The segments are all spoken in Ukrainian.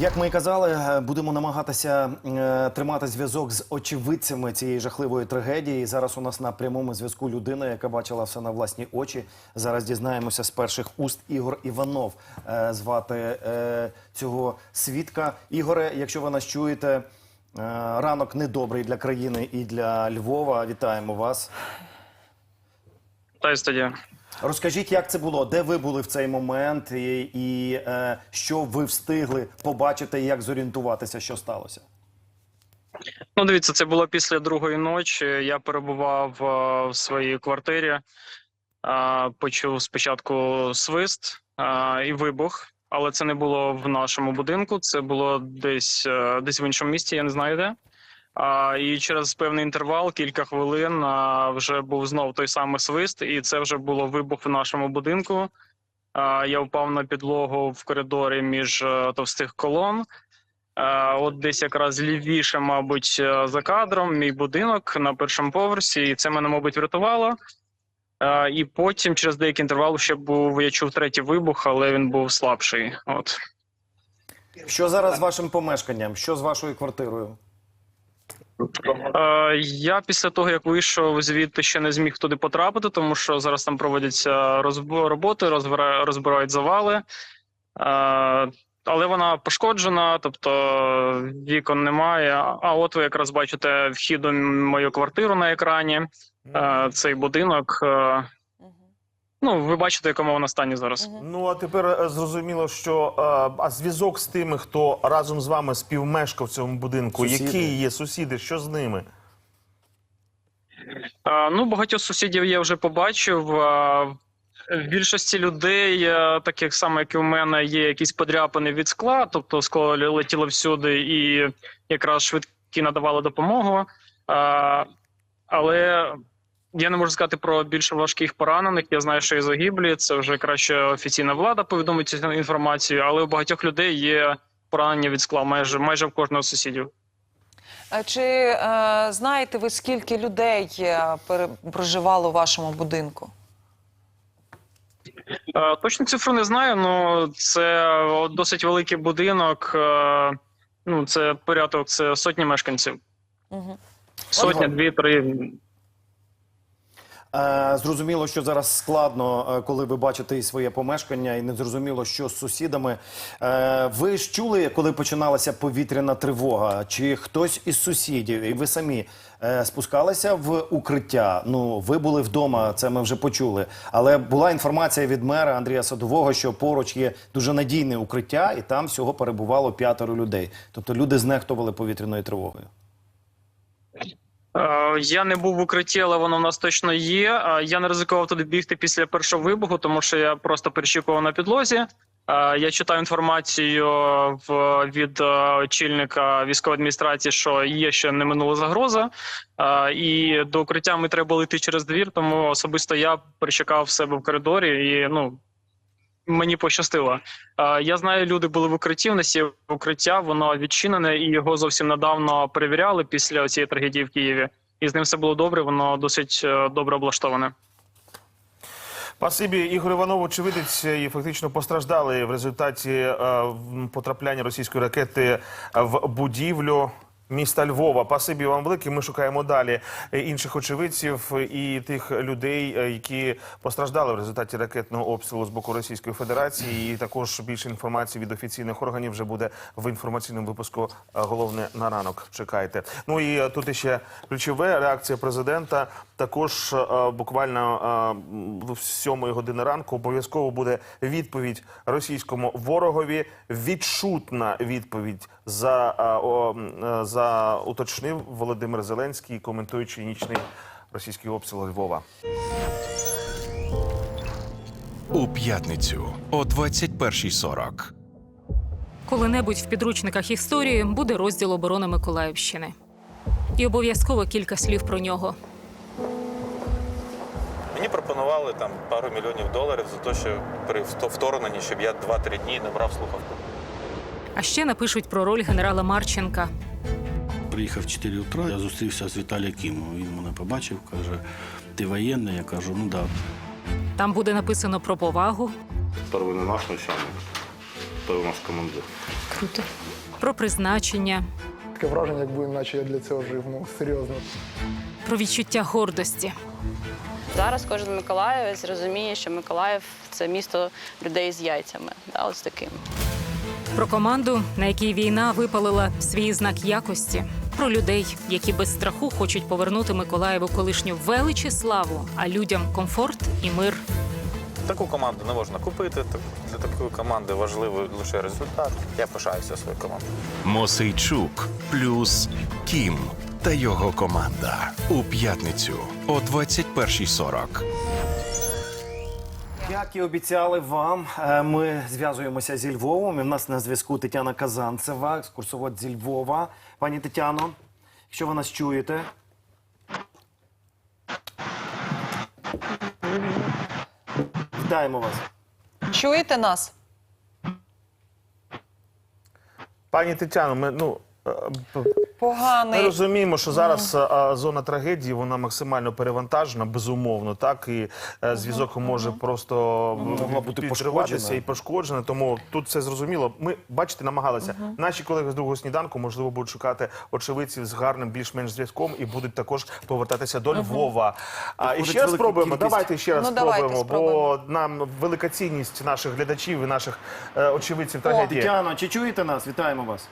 Як ми і казали, е, будемо намагатися е, тримати зв'язок з очевидцями цієї жахливої трагедії. Зараз у нас на прямому зв'язку людина, яка бачила все на власні очі. Зараз дізнаємося з перших уст Ігор Іванов е, звати цього свідка. Ігоре, якщо ви нас чуєте, ранок недобрий для країни і для Львова. Вітаємо вас. Та й студія. Розкажіть, як це було, де ви були в цей момент, і, і е, що ви встигли побачити, як зорієнтуватися, що сталося? Ну, дивіться, це було після другої ночі. Я перебував е, в своїй квартирі, е, почув спочатку свист е, і вибух, але це не було в нашому будинку. Це було десь, е, десь в іншому місті, я не знаю де. А, і через певний інтервал, кілька хвилин, а, вже був знов той самий свист, і це вже було вибух в нашому будинку. А, я впав на підлогу в коридорі між е, товстих колон. Е, От десь якраз лівіше, мабуть, е, за кадром, мій будинок на першому поверсі, і це мене, мабуть, врятувало. Е, І потім, через деякий інтервал, ще був я чув третій вибух, але він був слабший. От Що зараз з вашим помешканням? Що з вашою квартирою? Е, я після того, як вийшов звідти, ще не зміг туди потрапити, тому що зараз там проводяться роботи, розбира- розбирають завали. Е, Але вона пошкоджена, тобто вікон немає. А от ви якраз бачите вхід у мою квартиру на екрані. Е, Цей будинок. Ну, ви бачите, в якому вона стані зараз. Ну а тепер е, зрозуміло, що е, а зв'язок з тими, хто разом з вами співмешкав в цьому будинку, Сусіди. які є сусіди, що з ними? Е, Ну, багатьох сусідів я вже побачив. Е, В більшості людей, е, таких само, як і у мене, є якісь подряпини від скла, тобто скло ле- летіло всюди, і якраз швидкі надавали допомогу. Е, Але я не можу сказати про більш важких поранених. Я знаю, що і загиблі. Це вже краще офіційна влада повідомить цю інформацію, але у багатьох людей є поранення від скла майже майже в кожного з сусідів. А Чи е, знаєте ви, скільки людей е, проживало у вашому будинку? Е, Точну цифру не знаю, але це досить великий будинок. е, Ну, це порядок, це сотні мешканців. Угу. Сотня, дві, три. Е, зрозуміло, що зараз складно, е, коли ви бачите і своє помешкання, і не зрозуміло, що з сусідами. Е, ви ж чули, коли починалася повітряна тривога? Чи хтось із сусідів, і ви самі спускалися в укриття? Ну, ви були вдома, це ми вже почули. Але була інформація від мера Андрія Садового, що поруч є дуже надійне укриття, і там всього перебувало п'ятеро людей. Тобто люди знехтували повітряною тривогою. Е, Я не був в укритті, але воно в нас точно є. Е, Я не ризикував туди бігти після першого вибуху, тому що я просто перечікував на підлозі. Е, Я читаю інформацію від очільника військової адміністрації, що є ще не минула загроза, і до укриття ми треба йти через двір. Тому особисто я перечекав себе в коридорі, і ну мені пощастило. Е, Я знаю, люди були в укритті. У нас є укриття, воно відчинене, і його зовсім недавно перевіряли після цієї трагедії в Києві. І з ним все було добре. Воно досить е, добре облаштоване. Спасибі, Ігор Іванов, очевидець, і фактично постраждали в результаті е, потрапляння російської ракети в будівлю. Міста Львова, пасибі вам велике. Ми шукаємо далі інших очевидців і тих людей, е, які постраждали в результаті ракетного обстрілу з боку Російської Федерації. І також більше інформації від офіційних органів вже буде в інформаційному випуску. е, Головне на ранок. Чекайте. Ну і е, тут іще ключове реакція президента. Також буквально в сьомої години ранку обов'язково буде відповідь російському ворогові. Відчутна відповідь за, е, за уточнив Володимир Зеленський, коментуючи нічний російський обстріл Львова. У п'ятницю о 21.40. Коли-небудь в підручниках історії буде розділ оборони Миколаївщини. І обов'язково кілька слів про нього. Мені пропонували там пару мільйонів доларів за те, що при вто- вторгненні, щоб я 2-3 дні не брав слухавку. А ще напишуть про роль генерала Марченка. Приїхав в 4 утра, я зустрівся з Віталієм Кімом. Він мене побачив, каже, ти воєнний? Я кажу, ну так. Да. Там буде написано про повагу, Перший не наш начальник, перший наш командир. Круто. про призначення, Таке враження, якби наче я для цього жив. Ну серйозно. про відчуття гордості. Зараз кожен миколаївець розуміє, що Миколаїв це місто людей з яйцями. Да, ось таким. Про команду, на якій війна випалила свій знак якості, про людей, які без страху хочуть повернути Миколаєву колишню велич і славу, а людям комфорт і мир. Таку команду не можна купити. так- Для такої команди важливий лише результат. Я пишаюся своєю командою. Мосейчук плюс Кім та його команда у п'ятницю о 21.40. Як і обіцяли вам, е, ми зв'язуємося зі Львовом. І в нас на зв'язку Тетяна Казанцева, екскурсовод зі Львова. Пані Тетяно, якщо ви нас чуєте. Вітаємо вас. Чуєте нас? Пані Тетяно, ми ну. Е, п- Ми розуміємо, що зараз е, зона трагедії вона максимально перевантажена, безумовно. Так і е, зв'язок може просто Могла бути підриватися пошкоджена. і пошкоджена. Тому тут все зрозуміло. Ми бачите, намагалися. Наші колеги з другого сніданку можливо будуть шукати очевидців з гарним більш-менш зв'язком і будуть також повертатися до Львова. А і ще раз спробуємо. Давайте ще раз Ну, давайте спробуємо, спробуємо. бо нам велика цінність наших глядачів і наших е, очевидців трагедії. Тетяно, чи чуєте нас? Вітаємо вас.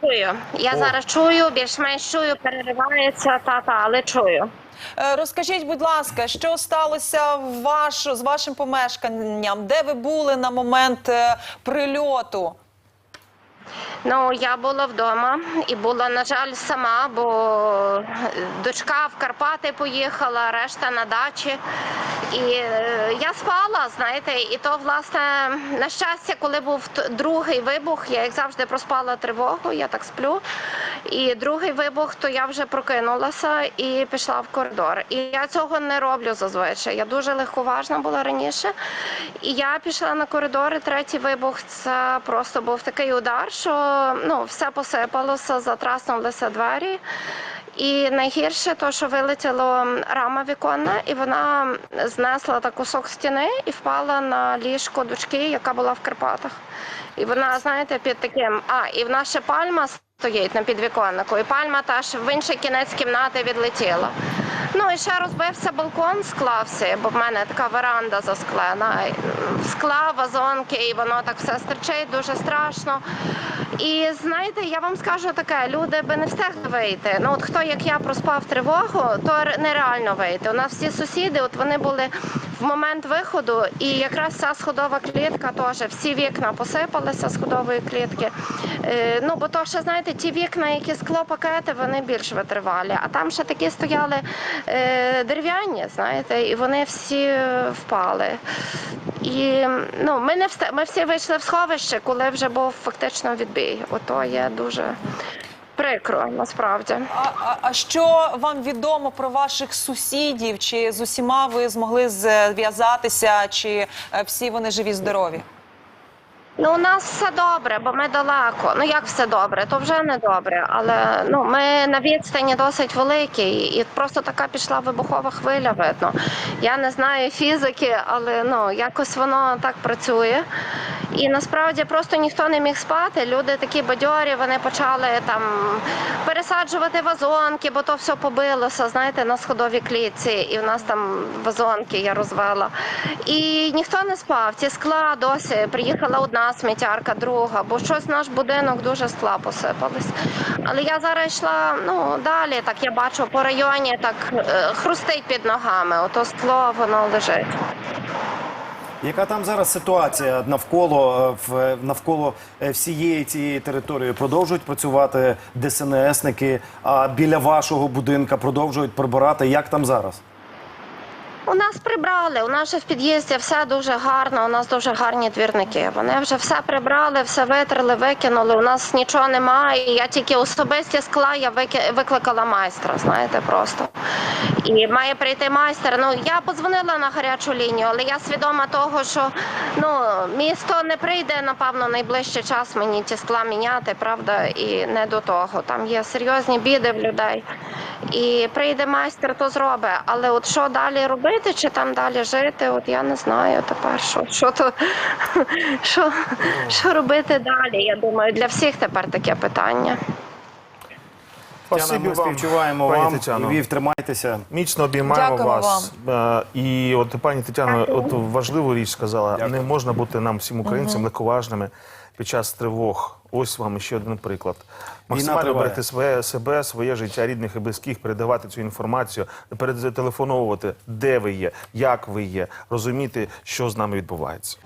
Чую. Я О. зараз чую, більш-менш чую, переривається та-та, але чую. Е, Розкажіть, будь ласка, що сталося ваш, з вашим помешканням? Де ви були на момент е, прильоту? Ну, я була вдома і була, на жаль, сама, бо е, дочка в Карпати поїхала, решта на дачі. І е, я спала, знаєте, і то, власне, на щастя, коли був другий вибух, я як завжди проспала тривогу, я так сплю. І другий вибух, то я вже прокинулася і пішла в коридор. І я цього не роблю зазвичай. Я дуже легковажна була раніше. І я пішла на коридор, і третій вибух це просто був такий удар, що ну, все посипалося, затраснулися двері. І найгірше то, що вилетіло рама віконна, і вона знесла так кусок стіни і впала на ліжко дочки, яка була в Карпатах. І вона, знаєте, під таким. А, і в ще пальма стоїть на підвіконнику, і пальма теж в інший кінець кімнати відлетіла. Ну і ще розбився балкон, склався, бо в мене така веранда засклена. Скла, вазонки, і воно так все стерчить, дуже страшно. І знаєте, я вам скажу таке: люди би не встигли вийти. Ну от хто як я проспав тривогу, то нереально вийти. У нас всі сусіди, от вони були в момент виходу, і якраз ця сходова клітка теж всі вікна посипалися сходової клітки. Е, ну бо то ще знаєте, ті вікна, які склопакети, вони більш витривалі. А там ще такі стояли е, дерев'яні, знаєте, і вони всі впали. І ну, ми не вста... ми всі вийшли в сховище, коли вже був фактично відбій. Ото є дуже прикро, насправді. А, а, а що вам відомо про ваших сусідів? Чи з усіма ви змогли зв'язатися, чи е, всі вони живі, здорові? Ну, у нас все добре, бо ми далеко. Ну як все добре, то вже не добре. Але ну ми на відстані досить великій, і просто така пішла вибухова хвиля. Видно. Я не знаю фізики, але ну якось воно так працює. І насправді просто ніхто не міг спати. Люди такі бадьорі, вони почали там пересаджувати вазонки, бо то все побилося, знаєте, на сходовій клітці, і в нас там вазонки я розвела. І ніхто не спав. Ці скла досі приїхала одна сміттярка, друга, бо щось наш будинок дуже скла посипались. Але я зараз йшла ну далі. Так я бачу по районі, так е, хрустить під ногами. Ото скло воно лежить. Яка там зараз ситуація навколо е, навколо е, всієї цієї території? Продовжують працювати ДСНСники, а біля вашого будинка продовжують прибирати. Як там зараз? У нас прибрали. У нас же в під'їзді все дуже гарно. У нас дуже гарні двірники. Вони вже все прибрали, все витрили, викинули. У нас нічого немає. Я тільки особисті скла я викликала майстра. Знаєте, просто І має прийти майстер. Ну я подзвонила на гарячу лінію, але я свідома того, що ну місто не прийде напевно найближчий час мені ті скла міняти, правда, і не до того. Там є серйозні біди в людей. І прийде майстер, то зробить. Але от що далі робити, чи там далі жити? От я не знаю тепер, що, що то що, що робити далі. Я думаю, для всіх тепер таке питання. Спасибі ми вам, співчуваємо пані вам. Тетяно. Львів, тримайтеся. Міцно обіймаємо Дякуємо вас. Е, І от пані Тетяно, от важливу річ сказала: Дякую. не можна бути нам всім українцям легковажними під час тривог. Ось вам ще один приклад. Максимально триває. берегти своє себе, своє життя, рідних і близьких, передавати цю інформацію, перетелефоновувати, де ви є, як ви є, розуміти, що з нами відбувається.